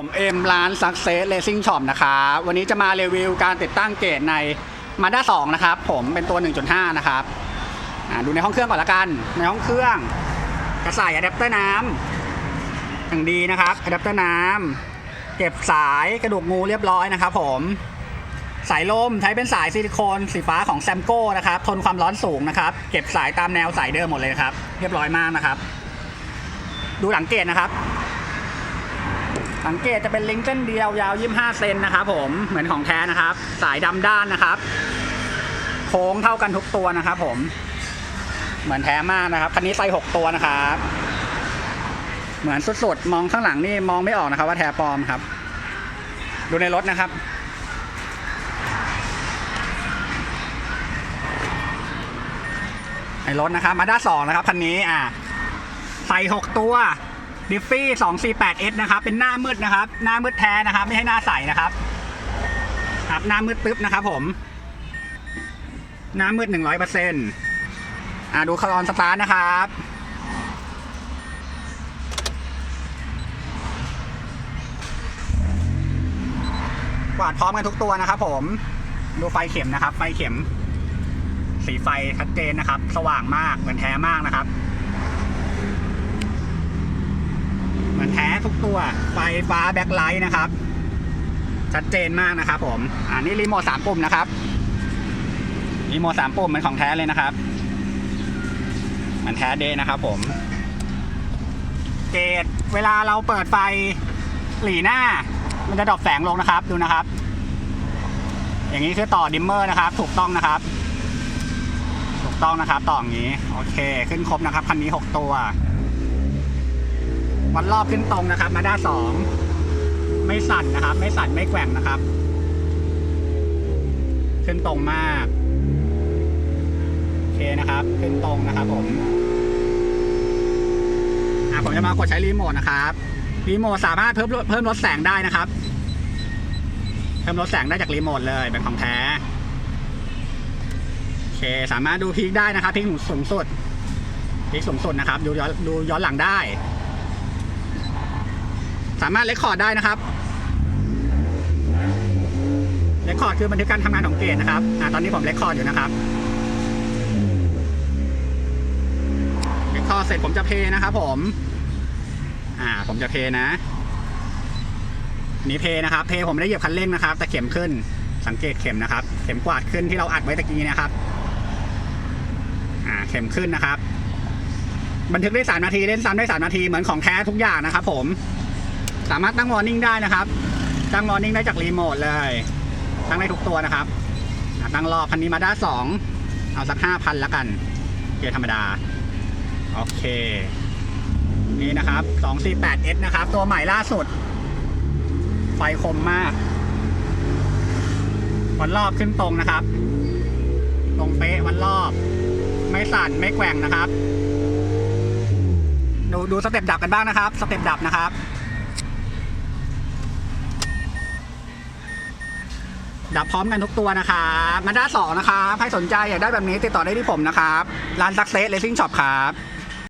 ผมเอ็มร้าน Success Racing Shop นะครับวันนี้จะมารีวิวการติดตั้งเกจใน Mazda 2 นะครับ ผมเป็นตัว 1.5 นะครับอ่าดูในห้องเครื่องก่อนละกัน ในห้องเครื่องกระใส่อะแดปเตอร์น้ำอย่างดีนะครับอะแดปเตอร์น้ำเก็บสายกระดูกงูเรียบร้อยนะครับผมสายลมใช้เป็นสายซิลิโคนสีฟ้าของแซมโก้นะครับทนความร้อนสูงนะครับ เก็บสายตามแนวสายเดิมหมดเลยนะครับ เรียบร้อยมากนะครับ ดูหลังเกจนะครับ สังเกตจะเป็นลิงก์เส้นเดียวยาว25เซนนะครับผมเหมือนของแท้นะครับ สายดำด้านนะครับ โค้งเท่ากันทุกตัวนะครับผม เหมือนแท้มากนะครับคันนี้ไซส์6ตัวนะครับ เหมือนสุดๆ มองข้างหลังนี่มองไม่ออกนะครับ ว่าแท้ปลอมครับ ดูในรถนะครับในรถนะครับมาด้าสองนะครับคันนี้อะใส่หกตัว ดิฟฟี่สองสี่แปดเอสนะครับ เป็นหน้ามืดนะครับ หน้ามืดแท้นะครับ ไม่ให้หน้าใสนะครับ ครับ หน้ามืดตึ๊บนะครับผม หน้ามืดหนึ่งร้อยเปอร์เซ็นต์อ่าดูคาร์อนสตาร์ทนะครับกวาดพร้อมกันทุกตัวนะครับผม ดูไฟเข็มนะครับ ไฟเข็ม สีไฟชัดเจนนะครับ สว่างมากเหมือนแท้มากนะครับ เหมือนแท้ทุกตัว ไฟฟ้าแบ็คไลท์นะครับ ชัดเจนมากนะครับผมอ่านี่รีโมทสามปุ่มนะครับรีโมทสามปุ่มเป็นของแท้เลยนะครับ มันแท้เดย์นะครับผม เกตเวลาเราเปิดไฟหลีหน้า มันจะดรอปแสงลงนะครับดูนะครับ อย่างนี้คือต่อดิมเมอร์นะครับ ถูกต้องนะครับถูกต้องนะครับ ต่ออย่างนี้ โอเค ขึ้นครบนะครับคันนี้ 6 ตัว วันรอบขึ้นตรงนะครับ มาด้าสองไม่สั่นนะครับ ไม่สั่นไม่แกว่งนะครับ ขึ้นตรงมากโอเคนะครับ ขึ้นตรงนะครับ ผมอะผมจะมากดใช้รีโมทนะครับรีโมทสามารถเพิ่มเพิ่มลดแสงได้นะครับ เพิ่มลดแสงได้จากรีโมทเลยเป็นของแท้โอเค สามารถดูพีคได้นะครับพีคสูงสุดพีคสูงสุดนะครับ ดูย้อนดูย้อนหลังได้ สามารถเลคคอร์ดได้นะครับเลคคอร์ดคือบันทึกการทำงานของเกจนะครับอ่าตอนนี้ผมเลคคอร์ดอยู่นะครับเลคคอร์ดเสร็จผมจะเพย์นะครับ ผม อ่า ผมจะเพย์นะอันนี้เพย์นะครับ เพย์ผมไม่ได้เหยียบคันเร่งนะครับ แต่เข็มขึ้น สังเกตเข็มนะครับ เข็มกวาดขึ้นที่เราอัดไว้ตะกี้นะครับ อ่า เข็มขึ้นนะครับ บันทึกได้สามนาที เล่นซ้ำได้สามนาที เหมือนของแท้ทุกอย่างนะครับ ผม สามารถตั้งวอร์นิ่งได้นะครับ ตั้งวอร์นิ่งได้จากรีโมทเลย ตั้งได้ทุกตัวนะครับตั้งรอบพันนี้มาด้าสองเอาสักห้าพันล้วกันเกียร์ธรรมดา โอเค นี่นะครับ 248S นะครับ ตัวใหม่ล่าสุด ไฟคมมากวันรอบขึ้นตรงนะครับ ตรงเป๊ะวันรอบ ไม่สั่นไม่แกว่งนะครับ ดูดูสเต็ปดับกันบ้างนะครับ สเต็ปดับนะครับ ดับพร้อมกันทุกตัวนะครับมาด้าสองนะครับใครสนใจอยากได้แบบนี้ติดต่อได้ที่ผมนะครับร้านซักเซสเลซิ่งช็อปครับ